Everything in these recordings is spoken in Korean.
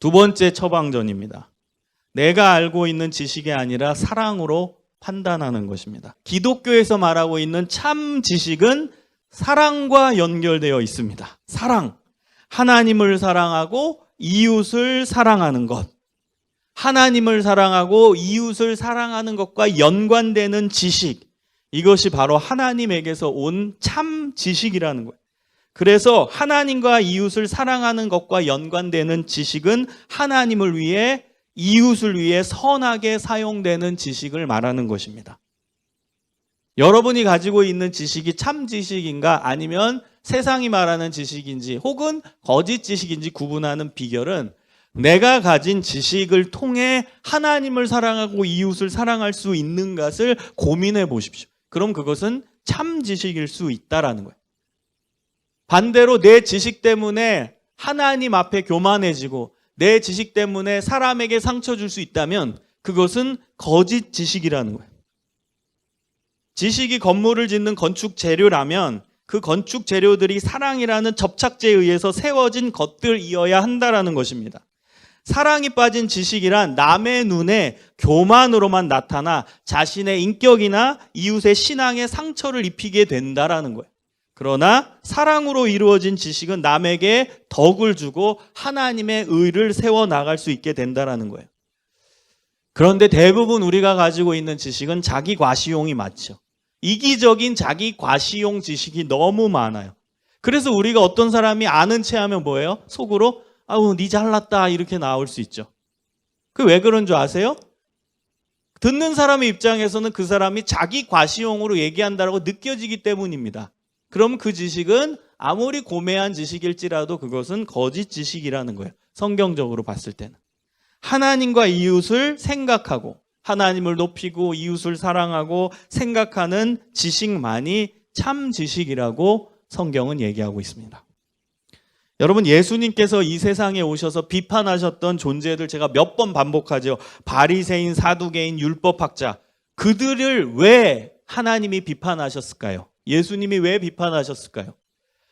두 번째 처방전입니다. 내가 알고 있는 지식이 아니라 사랑으로 판단하는 것입니다. 기독교에서 말하고 있는 참 지식은 사랑과 연결되어 있습니다. 사랑. 하나님을 사랑하고 이웃을 사랑하는 것. 하나님을 사랑하고 이웃을 사랑하는 것과 연관되는 지식. 이것이 바로 하나님에게서 온 참 지식이라는 거예요. 그래서 하나님과 이웃을 사랑하는 것과 연관되는 지식은 하나님을 위해 이웃을 위해 선하게 사용되는 지식을 말하는 것입니다. 여러분이 가지고 있는 지식이 참 지식인가 아니면 세상이 말하는 지식인지 혹은 거짓 지식인지 구분하는 비결은 내가 가진 지식을 통해 하나님을 사랑하고 이웃을 사랑할 수 있는 것을 고민해 보십시오. 그럼 그것은 참 지식일 수 있다라는 거예요. 반대로 내 지식 때문에 하나님 앞에 교만해지고 내 지식 때문에 사람에게 상처 줄 수 있다면 그것은 거짓 지식이라는 거예요. 지식이 건물을 짓는 건축 재료라면 그 건축 재료들이 사랑이라는 접착제에 의해서 세워진 것들이어야 한다라는 것입니다. 사랑이 빠진 지식이란 남의 눈에 교만으로만 나타나 자신의 인격이나 이웃의 신앙에 상처를 입히게 된다라는 거예요. 그러나 사랑으로 이루어진 지식은 남에게 덕을 주고 하나님의 의를 세워 나갈 수 있게 된다라는 거예요. 그런데 대부분 우리가 가지고 있는 지식은 자기 과시용이 맞죠. 이기적인 자기 과시용 지식이 너무 많아요. 그래서 우리가 어떤 사람이 아는 체 하면 뭐예요? 속으로 아우 니 잘났다 이렇게 나올 수 있죠. 그 왜 그런 줄 아세요? 듣는 사람의 입장에서는 그 사람이 자기 과시용으로 얘기한다라고 느껴지기 때문입니다. 그럼 그 지식은 아무리 고매한 지식일지라도 그것은 거짓 지식이라는 거예요. 성경적으로 봤을 때는. 하나님과 이웃을 생각하고 하나님을 높이고 이웃을 사랑하고 생각하는 지식만이 참 지식이라고 성경은 얘기하고 있습니다. 여러분 예수님께서 이 세상에 오셔서 비판하셨던 존재들 제가 몇 번 반복하죠. 바리새인, 사두개인, 율법학자 그들을 왜 하나님이 비판하셨을까요? 예수님이 왜 비판하셨을까요?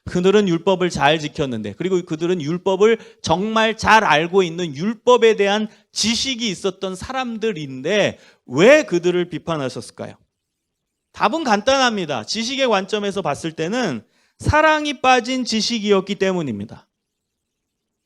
그들은 율법을 잘 지켰는데 그리고 그들은 율법을 정말 잘 알고 있는 율법에 대한 지식이 있었던 사람들인데 왜 그들을 비판하셨을까요? 답은 간단합니다. 지식의 관점에서 봤을 때는 사랑이 빠진 지식이었기 때문입니다.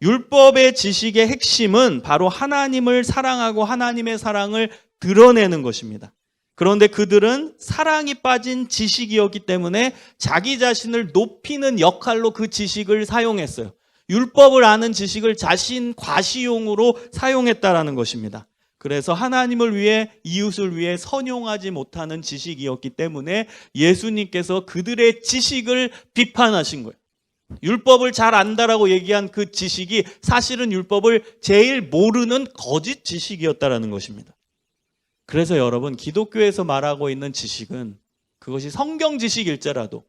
율법의 지식의 핵심은 바로 하나님을 사랑하고 하나님의 사랑을 드러내는 것입니다. 그런데 그들은 사랑이 빠진 지식이었기 때문에 자기 자신을 높이는 역할로 그 지식을 사용했어요. 율법을 아는 지식을 자신 과시용으로 사용했다라는 것입니다. 그래서 하나님을 위해 이웃을 위해 선용하지 못하는 지식이었기 때문에 예수님께서 그들의 지식을 비판하신 거예요. 율법을 잘 안다라고 얘기한 그 지식이 사실은 율법을 제일 모르는 거짓 지식이었다라는 것입니다. 그래서 여러분 기독교에서 말하고 있는 지식은 그것이 성경 지식일지라도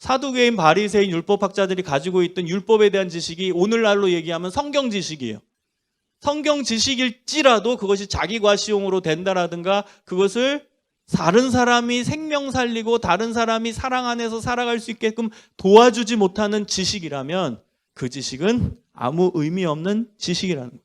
사두개인 바리새인 율법학자들이 가지고 있던 율법에 대한 지식이 오늘날로 얘기하면 성경 지식이에요. 성경 지식일지라도 그것이 자기 과시용으로 된다라든가 그것을 다른 사람이 생명 살리고 다른 사람이 사랑 안에서 살아갈 수 있게끔 도와주지 못하는 지식이라면 그 지식은 아무 의미 없는 지식이라는 거예요.